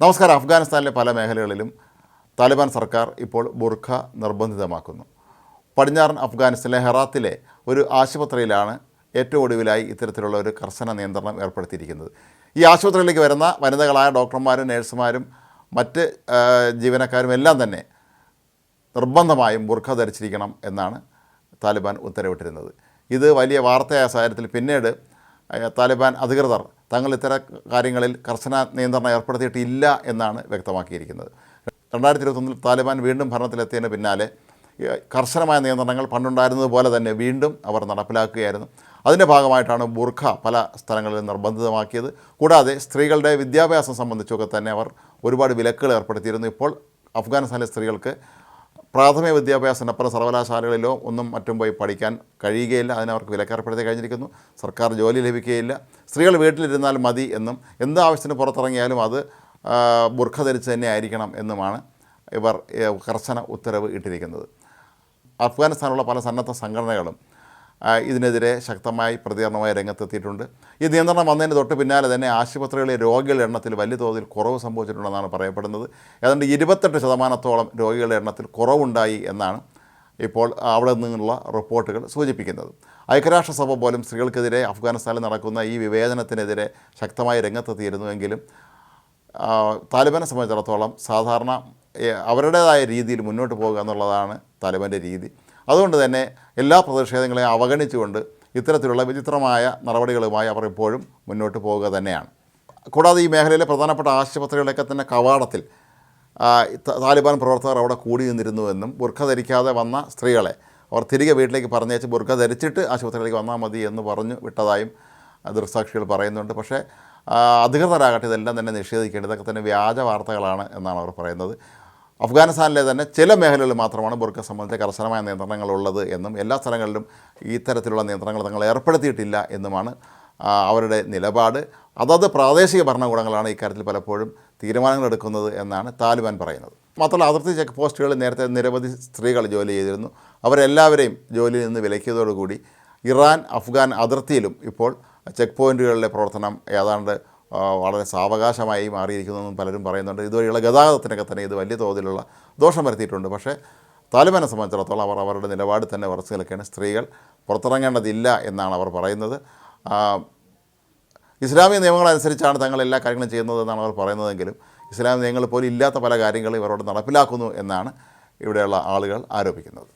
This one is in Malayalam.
നമസ്കാരം. അഫ്ഗാനിസ്ഥാനിലെ പല മേഖലകളിലും താലിബാൻ സർക്കാർ ഇപ്പോൾ ബുർഖ നിർബന്ധിതമാക്കുന്നു. പടിഞ്ഞാറൻ അഫ്ഗാനിസ്ഥാനിലെ ഹെറാത്തിലെ ഒരു ആശുപത്രിയിലാണ് ഏറ്റവും ഒടുവിലായി ഇത്തരത്തിലുള്ള ഒരു കർശന നിയന്ത്രണം ഏർപ്പെടുത്തിയിരിക്കുന്നത്. ഈ ആശുപത്രിയിലേക്ക് വരുന്ന വനിതകളായ ഡോക്ടർമാരും നേഴ്സുമാരും മറ്റ് ജീവനക്കാരും എല്ലാം തന്നെ നിർബന്ധമായും ബുർഖ ധരിച്ചിരിക്കണം എന്നാണ് താലിബാൻ ഉത്തരവിട്ടിരുന്നത്. ഇത് വലിയ വാർത്തയായ സാഹചര്യത്തിൽ പിന്നീട് താലിബാൻ അധികൃതർ തങ്ങൾ ഇത്തരം കാര്യങ്ങളിൽ കർശന നിയന്ത്രണം ഏർപ്പെടുത്തിയിട്ടില്ല എന്നാണ് വ്യക്തമാക്കിയിരിക്കുന്നത്. രണ്ടായിരത്തി ഇരുപത്തൊന്നിൽ താലിബാൻ വീണ്ടും ഭരണത്തിലെത്തിയതിന് പിന്നാലെ കർശനമായ നിയന്ത്രണങ്ങൾ പണ്ടുണ്ടായിരുന്നതുപോലെ തന്നെ വീണ്ടും അവർ നടപ്പിലാക്കുകയായിരുന്നു. അതിന്റെ ഭാഗമായിട്ടാണ് ബുർഖ പല സ്ഥലങ്ങളിലും നിർബന്ധിതമാക്കിയത്. കൂടാതെ സ്ത്രീകളുടെ വിദ്യാഭ്യാസം സംബന്ധിച്ചൊക്കെ തന്നെ അവർ ഒരുപാട് വിലക്കുകൾ ഏർപ്പെടുത്തിയിരുന്നു. ഇപ്പോൾ അഫ്ഗാനിസ്ഥാനിലെ സ്ത്രീകൾക്ക് പ്രാഥമിക വിദ്യാഭ്യാസത്തിനപ്പുറം സർവകലാശാലകളിലോ ഒന്നും മറ്റും പോയി പഠിക്കാൻ കഴിയുകയില്ല. അതിനവർക്ക് വിലക്കേർപ്പെടുത്തി കഴിഞ്ഞിരിക്കുന്നു. സർക്കാർ ജോലി ലഭിക്കുകയില്ല. സ്ത്രീകൾ വീട്ടിലിരുന്നാൽ മതി എന്നും എന്ത് ആവശ്യത്തിന് പുറത്തിറങ്ങിയാലും അത് ബുർഖ ധരിച്ച് തന്നെ ആയിരിക്കണം എന്നുമാണ് ഇവർ കർശന ഉത്തരവ് ഇട്ടിരിക്കുന്നത്. അഫ്ഗാനിസ്ഥാനുള്ള പല സന്നദ്ധ സംഘടനകളും ഇതിനെതിരെ ശക്തമായി പ്രതികരണമായി രംഗത്തെത്തിയിട്ടുണ്ട്. ഈ നിയന്ത്രണം വന്നതിന് തൊട്ട് പിന്നാലെ തന്നെ ആശുപത്രികളിലെ രോഗികളുടെ എണ്ണത്തിൽ വലിയ തോതിൽ കുറവ് സംഭവിച്ചിട്ടുണ്ടെന്നാണ് പറയപ്പെടുന്നത്. ഏതാണ്ട് ഇരുപത്തെട്ട് ശതമാനത്തോളം രോഗികളുടെ എണ്ണത്തിൽ കുറവുണ്ടായി എന്നാണ് ഇപ്പോൾ അവിടെ നിന്നുള്ള റിപ്പോർട്ടുകൾ സൂചിപ്പിക്കുന്നത്. ഐക്യരാഷ്ട്രസഭ പോലും സ്ത്രീകൾക്കെതിരെ അഫ്ഗാനിസ്ഥാനിൽ നടക്കുന്ന ഈ വിവേചനത്തിനെതിരെ ശക്തമായി രംഗത്തെത്തിയിരുന്നുവെങ്കിലും താലിബാനെ സംബന്ധിച്ചിടത്തോളം സാധാരണ അവരുടേതായ രീതിയിൽ മുന്നോട്ട് പോകുക എന്നുള്ളതാണ് താലിബാന്റെ രീതി. അതുകൊണ്ട് തന്നെ എല്ലാ പ്രതിഷേധങ്ങളെയും അവഗണിച്ചുകൊണ്ട് ഇത്തരത്തിലുള്ള വിചിത്രമായ നടപടികളുമായി അവർ ഇപ്പോഴും മുന്നോട്ട് പോവുക തന്നെയാണ്. കൂടാതെ ഈ മേഖലയിലെ പ്രധാനപ്പെട്ട ആശുപത്രികളൊക്കെ തന്നെ കവാടത്തിൽ താലിബാൻ പ്രവർത്തകർ അവിടെ കൂടി നിന്നിരുന്നുവെന്നും ബുർഖ ധരിക്കാതെ വന്ന സ്ത്രീകളെ അവർ തിരികെ വീട്ടിലേക്ക് പറഞ്ഞേച്ച് ബുർഖ ധരിച്ചിട്ട് ആശുപത്രിയിലേക്ക് വന്നാൽ മതി എന്ന് പറഞ്ഞു വിട്ടതായും ദൃക്സാക്ഷികൾ പറയുന്നുണ്ട്. പക്ഷേ അധികൃതരാകട്ടെ ഇതെല്ലാം തന്നെ നിഷേധിക്കേണ്ടത് ഇതൊക്കെ തന്നെ വ്യാജ വാർത്തകളാണ് എന്നാണ് അവർ പറയുന്നത്. അഫ്ഗാനിസ്ഥാനിലെ തന്നെ ചില മേഖലകളിൽ മാത്രമാണ് ബുർക്ക സംബന്ധിച്ച കർശനമായ നിയന്ത്രണങ്ങൾ ഉള്ളത് എന്നും എല്ലാ സ്ഥലങ്ങളിലും ഇത്തരത്തിലുള്ള തരത്തിലുള്ള നിയന്ത്രണങ്ങൾ തങ്ങൾ ഏർപ്പെടുത്തിയിട്ടില്ല എന്നുമാണ് അവരുടെ നിലപാട്. അതത് പ്രാദേശിക ഭരണകൂടങ്ങളാണ് ഇക്കാര്യത്തിൽ പലപ്പോഴും തീരുമാനങ്ങൾ എടുക്കുന്നത് എന്നാണ് താലിബാൻ പറയുന്നത്. മാത്രമല്ല അതിർത്തി ചെക്ക് പോസ്റ്റുകളിൽ നേരത്തെ നിരവധി സ്ത്രീകൾ ജോലി ചെയ്തിരുന്നു. അവരെല്ലാവരെയും ജോലിയിൽ നിന്ന് വിലക്കിയതോടുകൂടി ഇറാൻ അഫ്ഗാൻ അതിർത്തിയിലും ഇപ്പോൾ ചെക്ക് പോയിന്റുകളിലെ പ്രവർത്തനം ഏതാണ്ട് വളരെ സാവകാശമായി മാറിയിരിക്കുന്നതെന്നും പലരും പറയുന്നുണ്ട്. ഇതുവഴിയുള്ള ഗതാഗതത്തിനൊക്കെ തന്നെ ഇത് വലിയ തോതിലുള്ള ദോഷം വരുത്തിയിട്ടുണ്ട്. പക്ഷേ താലിബാനെ സംബന്ധിച്ചിടത്തോളം അവർ അവരുടെ നിലപാട് തന്നെ ഉറച്ചു നിൽക്കുകയാണ് സ്ത്രീകൾ പുറത്തിറങ്ങേണ്ടതില്ല എന്നാണ് അവർ പറയുന്നത്. ഇസ്ലാമിക നിയമങ്ങളനുസരിച്ചാണ് തങ്ങൾ എല്ലാ കാര്യങ്ങളും ചെയ്യുന്നതെന്നാണ് അവർ പറയുന്നതെങ്കിലും ഇസ്ലാമിക നിയമങ്ങൾ പോലും ഇല്ലാത്ത പല കാര്യങ്ങളും ഇവരോട് നടപ്പിലാക്കുന്നു എന്നാണ് ഇവിടെയുള്ള ആളുകൾ ആരോപിക്കുന്നത്.